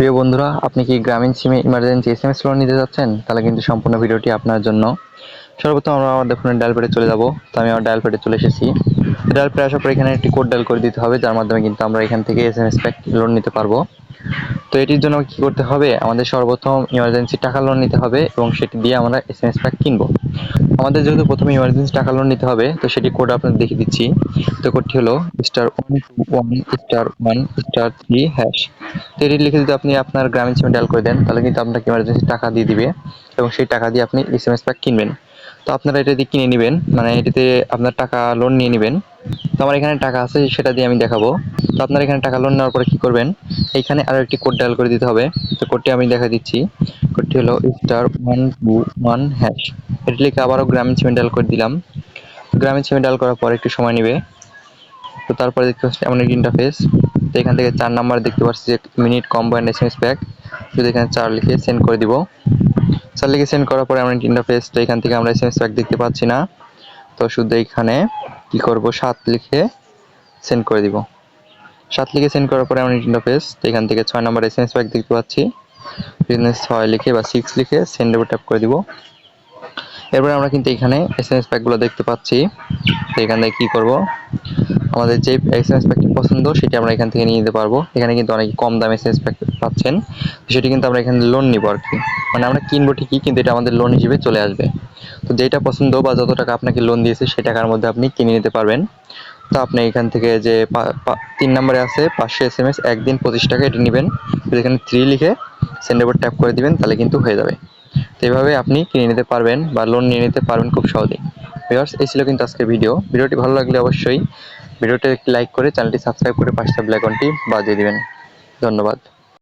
প্রিয় বন্ধুরা, আপনি কি গ্রামীণ সিমে emergency S M S loan নিতে চাচ্ছেন? তাহলে কিন্তু সম্পূর্ণ ভিডিওটি আপনার জন্য। সর্বপ্রথম আমরা আমাদের ফোনের ডায়াল প্যাডে চলে যাব। তো আমি আমার ডায়াল প্যাডে চলে এসেছি। ডায়াল প্যাডে আসার পর এখানে একটি কোড ডায়াল করে দিতে হবে, যার মাধ্যমে কিন্তু আমরা এখান থেকে S M S pack loan নিতে পারব। তো এটির জন্য কি করতে হবে? আমাদের সর্বপ্রথম ইমার্জেন্সি টাকা লোন নিতে হবে এবং সেটি দিয়ে আমরা এস এম এস প্যাক কিনবো। আমাদের যেহেতু প্রথমে ইমার্জেন্সি টাকা লোন নিতে হবে, তো সেটি কোড আপনাদের দেখিয়ে দিচ্ছি। তো কোডটি হলো star one two one star one star three hash তো এটি লিখে যদি আপনি আপনার গ্রামীণ সিমে ডায়াল করে দেন, তাহলে কিন্তু আপনাকে ইমার্জেন্সি টাকা দিয়ে দিবে এবং সেই টাকা দিয়ে আপনি এস এম এস প্যাক কিনবেন। তো আপনারা এটা দিয়ে কিনে নেবেন। মানে এটাতে আপনার টাকা লোন নিয়ে নেবেন। তো আমার এখানে টাকা আছে, সেটা দিয়ে আমি দেখাবো। তো আপনার এখানে টাকা লোন নেওয়ার পরে কী করবেন? এইখানে আরও একটি কোড ডায়াল করে দিতে হবে। তো কোডটি আমি দেখা দিচ্ছি। কোডটি হলো star one two one hash এটি লিখে আবারও গ্রামীণ সিমে ডায়াল করে দিলাম। গ্রামীণ সিমে ডায়াল করার পর একটু সময় নেবে। তো তারপরে দেখতে পাচ্ছি এমন একটি ইন্টারফেস তো এখান থেকে চার নাম্বার দেখতে পাচ্ছি যে minute combined S M S pack যদি এখানে চার লিখে সেন্ড করে দিব। চার লিখে সেন্ড করার পরে একটি ইন্টারফেস তো এখান থেকে আমরা এস এম এস প্যাক দেখতে পাচ্ছি না। তো শুধু এখানে কি করব? সাত লিখে সেন্ড করে দিব। সাত লিখে সেন্ড করার পরে একটি ইন্টারফেস তো এখান থেকে ছয় নম্বর এস এম এস প্যাক দেখতে পাচ্ছি। ছয় লিখে বা সিক্স লিখে সেন্ড উপর ট্যাপ করে দিব। এরপরে আমরা কিন্তু এখানে এস এম এস প্যাকগুলো দেখতে পাচ্ছি। তো এখান থেকে কী করব? আমাদের যে এস এম প্যাকটি পছন্দ, সেটি আমরা এখান থেকে নিয়ে নিতে পারব। এখানে কিন্তু অনেক কম দামে এস প্যাক পাচ্ছেন। সেটি কিন্তু আমরা এখানে লোন নিব আর কি। মানে আমরা কিনবো ঠিকই, কিন্তু এটা আমাদের লোন হিসেবে চলে আসবে। তো যেটা পছন্দ বা যত টাকা আপনাকে লোন দিয়েছে সেই টাকার মধ্যে আপনি কিনে নিতে পারবেন। তো আপনি এখান থেকে যে তিন নম্বরে আছে, পাঁচশো এস এম এস একদিন পঁচিশ টাকা এটি নেবেন। এখানে থ্রি লিখে সেন্ড উপর ট্যাপ করে দিবেন, তাহলে কিন্তু হয়ে যাবে। তো এইভাবে আপনি কিনে নিতে পারবেন বা লোন নিয়ে নিতে পারবেন খুব সহজেই। ভিউয়ার্স, এই ছিল কিন্তু আজকের ভিডিও। ভিডিওটি ভালো লাগলে অবশ্যই ভিডিওটি লাইক করে চ্যানেলটি সাবস্ক্রাইব করে পাশে বেল আইকনটি বাজিয়ে দেবেন। ধন্যবাদ।